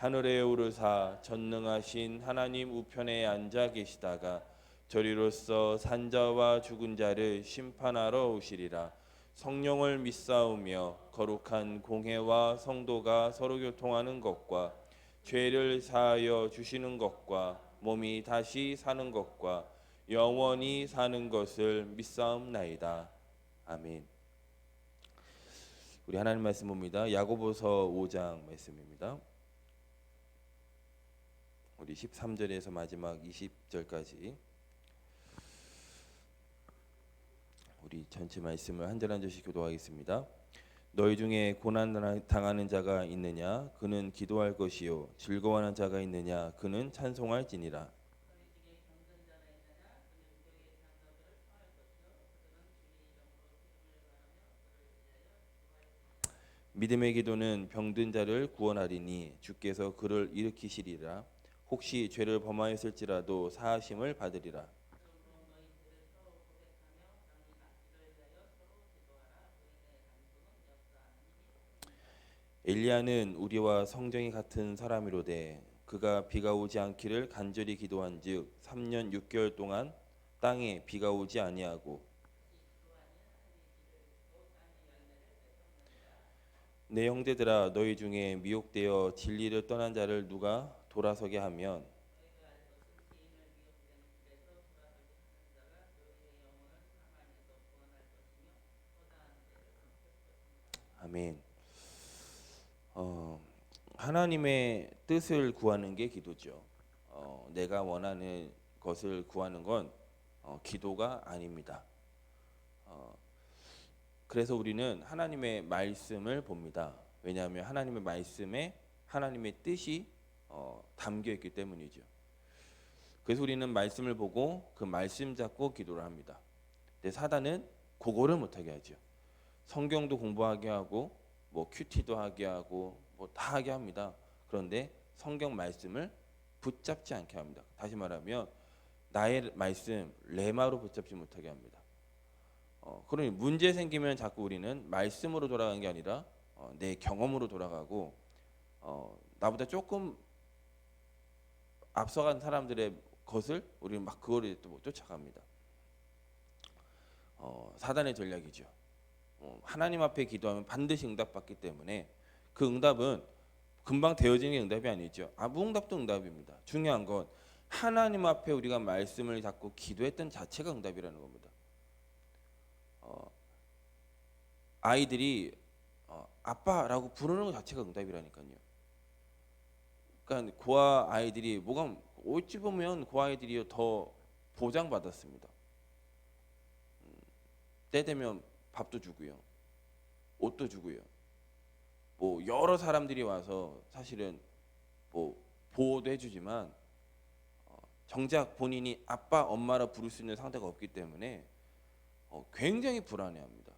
하늘에 오르사 전능하신 하나님 우편에 앉아 계시다가 저리로서 산자와 죽은 자를 심판하러 오시리라 성령을 믿사오며 거룩한 공회와 성도가 서로 교통하는 것과 죄를 사하여 주시는 것과 몸이 다시 사는 것과 영원히 사는 것을 믿사옵나이다 아멘. 우리 하나님 말씀 봅니다. 야고보서 5장 말씀입니다. 우리 13절에서 마지막 20절까지 우리 전체 말씀을 한 절 한 절씩 교도하겠습니다. 너희 중에 고난 당하는 자가 있느냐? 그는 기도할 것이요. 즐거워하는 자가 있느냐? 그는 찬송할지니라. 믿음의 기도는 병든 자를 구원하리니 주께서 그를 일으키시리라 혹시 죄를 범하였을지라도 사하심을 받으리라. 엘리야는 우리와 성정이 같은 사람이로되 그가 비가 오지 않기를 간절히 기도한즉 3년 6개월 동안 땅에 비가 오지 아니하고 내 형제들아 너희 중에 미혹되어 진리를 떠난 자를 누가 돌아서게 하면 아멘. 어, 하나님의 뜻을 구하는 게 기도죠. 어, 내가 원하는 것을 구하는 건 어, 기도가 아닙니다. 어, 그래서 우리는 하나님의 말씀을 봅니다. 왜냐하면 하나님의 말씀에 하나님의 뜻이 어, 담겨 있기 때문이죠. 그래서 우리는 말씀을 보고 그 말씀 잡고 기도를 합니다. 근데 사단은 그거를 못하게 하죠. 성경도 공부하게 하고 뭐 큐티도 하게 하고 뭐 다 하게 합니다. 그런데 성경 말씀을 붙잡지 않게 합니다. 다시 말하면 나의 말씀 레마로 붙잡지 못하게 합니다. 어, 그러니 문제 생기면 자꾸 우리는 말씀으로 돌아가는 게 아니라 어, 내 경험으로 돌아가고 어, 나보다 조금 앞서간 사람들의 것을 우리는 막 그거를 또 쫓아갑니다. 어, 사단의 전략이죠. 어, 하나님 앞에 기도하면 반드시 응답받기 때문에 그 응답은 금방 되어지는 게 응답이 아니죠. 아무 응답도 응답입니다. 중요한 건 하나님 앞에 우리가 말씀을 잡고 기도했던 자체가 응답이라는 겁니다. 어, 아이들이 어, 아빠라고 부르는 것 자체가 응답이라니까요. 그러니까 고아 아이들이 뭐가 어찌 보면 고아 아이들이 더 보장받았습니다. 음, 때 되면 밥도 주고요, 옷도 주고요. 뭐 여러 사람들이 와서 사실은 뭐 보호도 해주지만 어, 정작 본인이 아빠, 엄마라 부를 수 있는 상태가 없기 때문에 어, 굉장히 불안해합니다.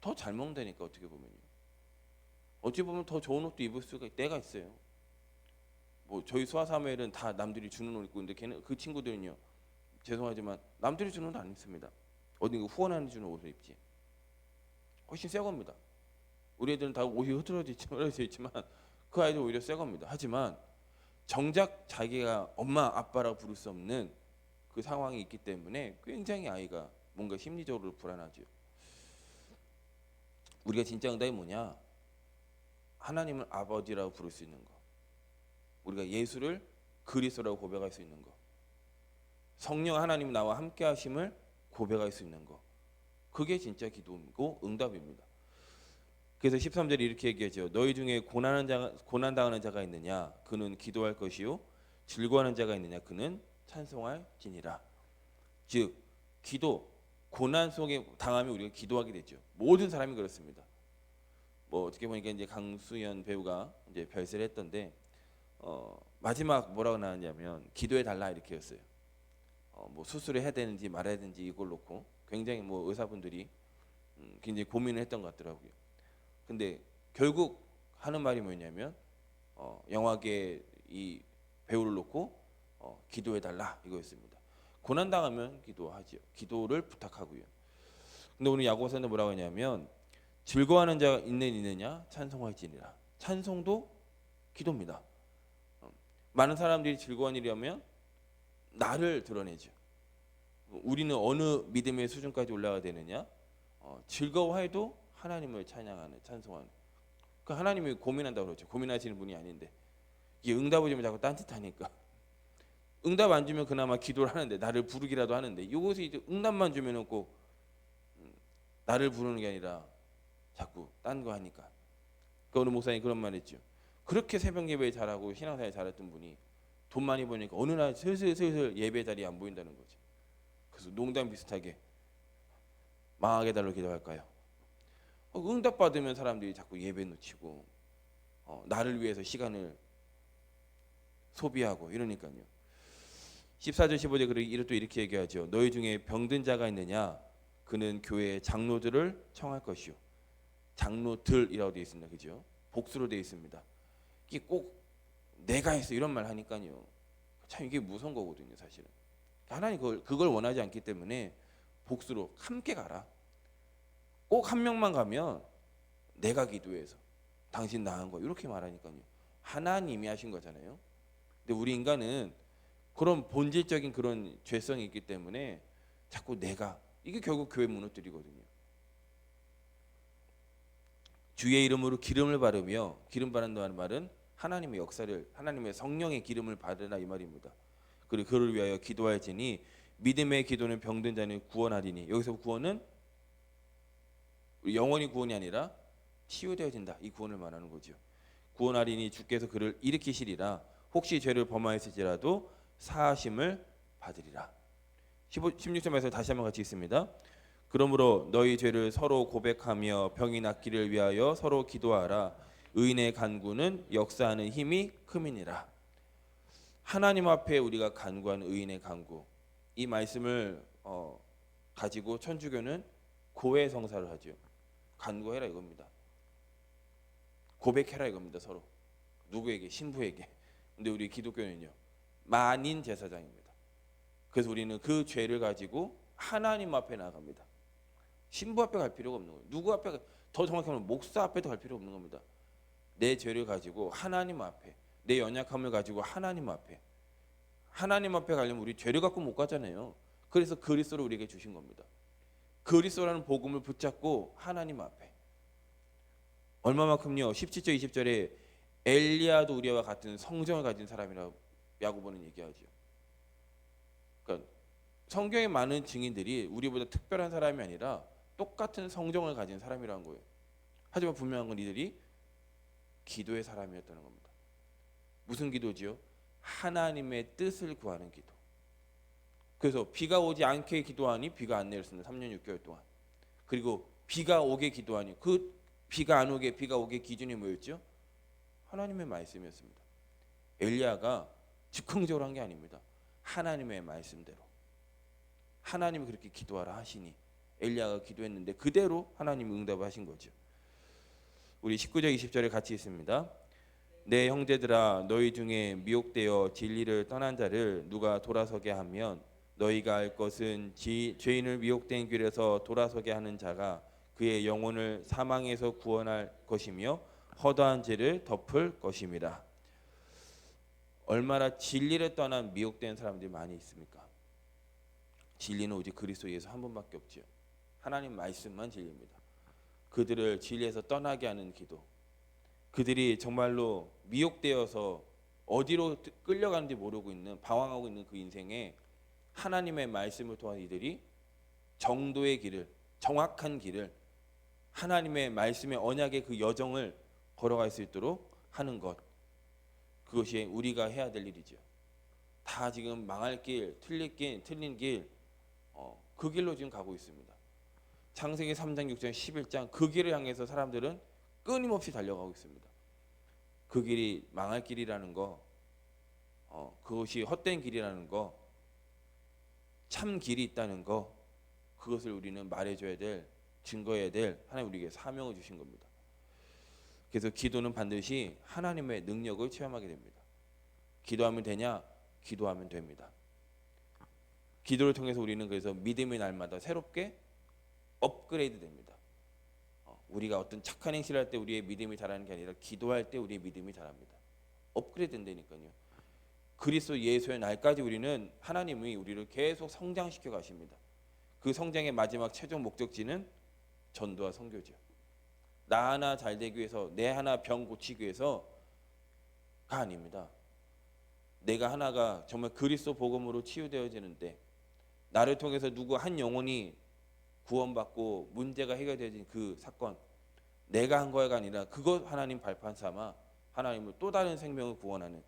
더 잘 먹는다니까 어떻게 보면요. 어찌 보면 더 좋은 옷도 입을 수가 때가 있어요. 뭐 저희 수아사무엘은 다 남들이 주는 옷 입고 있는데 걔는 그 친구들은요. 죄송하지만 남들이 주는 옷 안 입습니다. 어디 후원하는 주는 옷을 입지. 훨씬 새 겁니다. 우리 애들은 다 옷이 흐트러져 있지만 그 아이들 오히려 새 겁니다. 하지만 정작 자기가 엄마 아빠라고 부를 수 없는 그 상황이 있기 때문에 굉장히 아이가 뭔가 심리적으로 불안하죠. 우리가 진짜 응답이 뭐냐? 하나님을 아버지라고 부를 수 있는 거. 우리가 예수를 그리스도라고 고백할 수 있는 거. 성령 하나님 나와 함께 하심을 고백할 수 있는 거. 그게 진짜 기도이고 응답입니다. 그래서 13절에 이렇게 얘기하죠. 너희 중에 고난 당하는 자가 있느냐? 그는 기도할 것이요. 즐거워하는 자가 있느냐? 그는 찬송할 지니라. 즉 기도 고난 속에 당하면 우리가 기도하게 되죠. 모든 사람이 그렇습니다. 뭐 어떻게 보니까 이제 강수연 배우가 이제 별세를 했던데 어, 마지막 뭐라고 나왔냐면 기도해 달라 이렇게였어요. 어, 뭐 수술을 해야 되는지 말아야 되는지 이걸 놓고 굉장히 뭐 의사분들이 음, 굉장히 고민을 했던 것 같더라고요. 근데 결국 하는 말이 뭐냐면 어, 영화계 이 배우를 놓고 어, 기도해 달라 이거였습니다. 고난 당하면 기도하지요. 기도를 부탁하고요. 근데 오늘 야고보서는 뭐라고 하냐면 즐거워하는 자가 있는 있느냐 찬송할지니라. 찬송도 기도입니다. 어, 많은 사람들이 일이라면 나를 드러내죠. 우리는 어느 믿음의 수준까지 올라가야 되느냐? 어, 즐거워해도 하나님을 찬양하는 찬송하는. 그 하나님이 고민한다고 그러죠. 고민하시는 분이 아닌데 이게 응답을 주면 자꾸 딴짓하니까. 응답 안 주면 그나마 기도를 하는데 나를 부르기라도 하는데 이것이 이제 응답만 주면은 꼭 음, 나를 부르는 게 아니라 자꾸 딴 거 하니까. 그 어느 목사님 그런 말 했죠. 그렇게 새벽 예배 잘하고 신앙생활 잘했던 분이 돈 많이 버니까 어느 날 슬슬 슬슬 예배 자리에 안 보인다는 거지. 그래서 농담 비슷하게 망하게 달로 기도할까요? 어, 응답 받으면 사람들이 자꾸 예배 놓치고 어, 나를 위해서 시간을 소비하고 이러니까요. 14절 15절 그리고 또 이렇게 얘기하죠. 너희 중에 병든 자가 있느냐? 그는 교회의 장로들을 청할 것이요. 장로들이라고 되어 있습니다. 그죠? 복수로 되어 있습니다. 이게 꼭 내가 했어 이런 말 하니까요. 참 이게 무서운 거거든요, 사실은. 하나님 그걸 그걸 원하지 않기 때문에 복수로 함께 가라. 꼭 한 명만 가면 내가 기도해서 당신 나은 거 이렇게 말하니까요. 하나님이 하신 거잖아요. 근데 우리 인간은 그런 본질적인 그런 죄성이 있기 때문에 자꾸 내가 이게 결국 교회 무너뜨리거든요. 주의 이름으로 기름을 바르며 기름 바른다는 말은 하나님의 역사를 하나님의 성령의 기름을 받으라 이 말입니다. 그리고 그를 위하여 기도할지니 믿음의 기도는 병든 자는 구원하리니 여기서 구원은 영원히 구원이 아니라 치유되어진다 이 구원을 말하는 거죠. 구원하리니 주께서 그를 일으키시리라 혹시 죄를 범하였을지라도 사하심을 받으리라. 15, 16절에서 다시 한번 같이 있습니다. 그러므로 너희 죄를 서로 고백하며 병이 낫기를 위하여 서로 기도하라. 의인의 간구는 역사하는 힘이 큼이니라. 하나님 앞에 우리가 간구한 의인의 간구 이 말씀을 어, 가지고 천주교는 고해 성사를 하죠. 간구해라 이겁니다. 고백해라 이겁니다 서로 누구에게 신부에게. 근데 우리 기독교는요 만인 제사장입니다. 그래서 우리는 그 죄를 가지고 하나님 앞에 나갑니다. 신부 앞에 갈 필요가 없는 거예요. 누구 앞에 가- 더 정확히 말하면 목사 앞에도 갈 필요 없는 겁니다. 내 죄를 가지고 하나님 앞에 내 연약함을 가지고 하나님 앞에 하나님 앞에 가려면 우리 죄를 갖고 못 가잖아요. 그래서 그리스도를 우리에게 주신 겁니다. 그리스도라는 복음을 붙잡고 하나님 앞에 얼마만큼요? 17절 20절에 엘리야도 우리와 같은 성정을 가진 사람이라고 야고보는 얘기하죠. 그러니까 성경에 많은 증인들이 우리보다 특별한 사람이 아니라 똑같은 성정을 가진 사람이라는 거예요. 하지만 분명한 건 이들이 기도의 사람이었다는 겁니다. 무슨 기도지요? 하나님의 뜻을 구하는 기도. 그래서 비가 오지 않게 기도하니 비가 안 내렸습니다. 3년 6개월 동안. 그리고 비가 오게 기도하니 그 비가 안 오게 비가 오게 기준이 뭐였죠? 하나님의 말씀이었습니다. 엘리야가 즉흥적으로 한 게 아닙니다. 하나님의 말씀대로. 하나님이 그렇게 기도하라 하시니 엘리야가 기도했는데 그대로 하나님이 응답을 하신 거죠. 우리 19절 20절에 같이 있습니다. 내 형제들아 너희 중에 미혹되어 진리를 떠난 자를 누가 돌아서게 하면 너희가 알 것은 지, 죄인을 미혹된 길에서 돌아서게 하는 자가 그의 영혼을 사망에서 구원할 것이며 허다한 죄를 덮을 것임이라. 얼마나 진리를 떠난 미혹된 사람들이 많이 있습니까? 진리는 오직 그리스도 예수 한 분밖에 없지요. 하나님 말씀만 진리입니다. 그들을 진리에서 떠나게 하는 기도. 그들이 정말로 미혹되어서 어디로 끌려가는지 모르고 있는 방황하고 있는 그 인생에 하나님의 말씀을 통한 이들이 정도의 길을 정확한 길을 하나님의 말씀의 언약의 그 여정을 걸어갈 수 있도록 하는 것 그것이 우리가 해야 될 일이죠. 다 지금 망할 길, 틀릴 길, 틀린 길, 어, 그 길로 지금 가고 있습니다. 창세기 3장, 6장, 11장 그 길을 향해서 사람들은 끊임없이 달려가고 있습니다. 그 길이 망할 길이라는 거 어, 그것이 헛된 길이라는 거, 참 길이 있다는 거, 그것을 우리는 말해줘야 될, 증거해야 될 하나님 우리에게 사명을 주신 겁니다. 그래서 기도는 반드시 하나님의 능력을 체험하게 됩니다. 기도하면 되냐? 기도하면 됩니다. 기도를 통해서 우리는 그래서 믿음의 날마다 새롭게 업그레이드 됩니다. 어, 우리가 어떤 착한 행실을 할 때 우리의 믿음이 자라는 게 아니라 기도할 때 우리의 믿음이 자랍니다. 업그레이드 된다니까요. 그리스도 예수의 날까지 우리는 하나님이 우리를 계속 성장시켜 가십니다. 그 성장의 마지막 최종 목적지는 전도와 선교죠. 나 하나 잘 되기 위해서 내 하나 병 고치기 위해서가 아닙니다. 내가 하나가 정말 그리스도 복음으로 치유되어지는데 나를 통해서 누구 한 영혼이 구원받고 문제가 해결되어진 그 사건 내가 한 거가 아니라 그것 하나님 발판 삼아 하나님을 또 다른 생명을 구원하는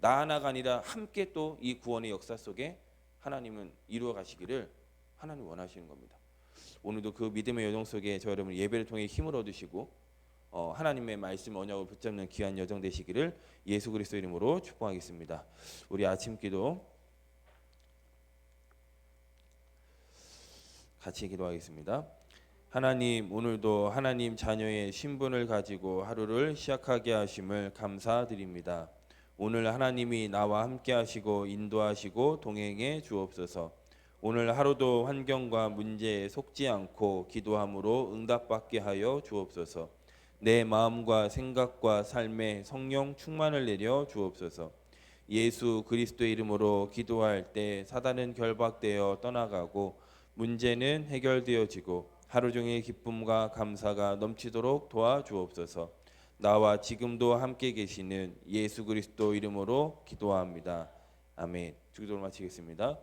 나 하나가 아니라 함께 또 이 구원의 역사 속에 하나님은 이루어 가시기를 하나님 원하시는 겁니다. 오늘도 그 믿음의 여정 속에 저 여러분 예배를 통해 힘을 얻으시고 어, 하나님의 말씀 언약을 붙잡는 귀한 여정 되시기를 예수 그리스도 이름으로 축복하겠습니다. 우리 아침 기도 같이 기도하겠습니다. 하나님 오늘도 하나님 자녀의 신분을 가지고 하루를 시작하게 하심을 감사드립니다. 오늘 하나님이 나와 함께 하시고 인도하시고 동행해 주옵소서. 오늘 하루도 환경과 문제에 속지 않고 기도함으로 응답받게 하여 주옵소서. 내 마음과 생각과 삶에 성령 충만을 내려 주옵소서. 예수 그리스도 이름으로 기도할 때 사단은 결박되어 떠나가고 문제는 해결되어지고 하루 종일 기쁨과 감사가 넘치도록 도와주옵소서. 나와 지금도 함께 계시는 예수 그리스도 이름으로 기도합니다. 아멘. 주기도를 마치겠습니다.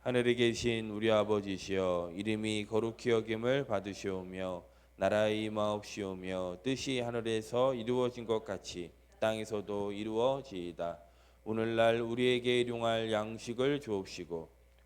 하늘에 계신 우리 아버지시여 이름이 거룩히 여김을 받으시오며 나라의 임하옵시오며 뜻이 하늘에서 이루어진 것 같이 땅에서도 이루어지이다. 오늘날 우리에게 일용할 양식을 주옵시고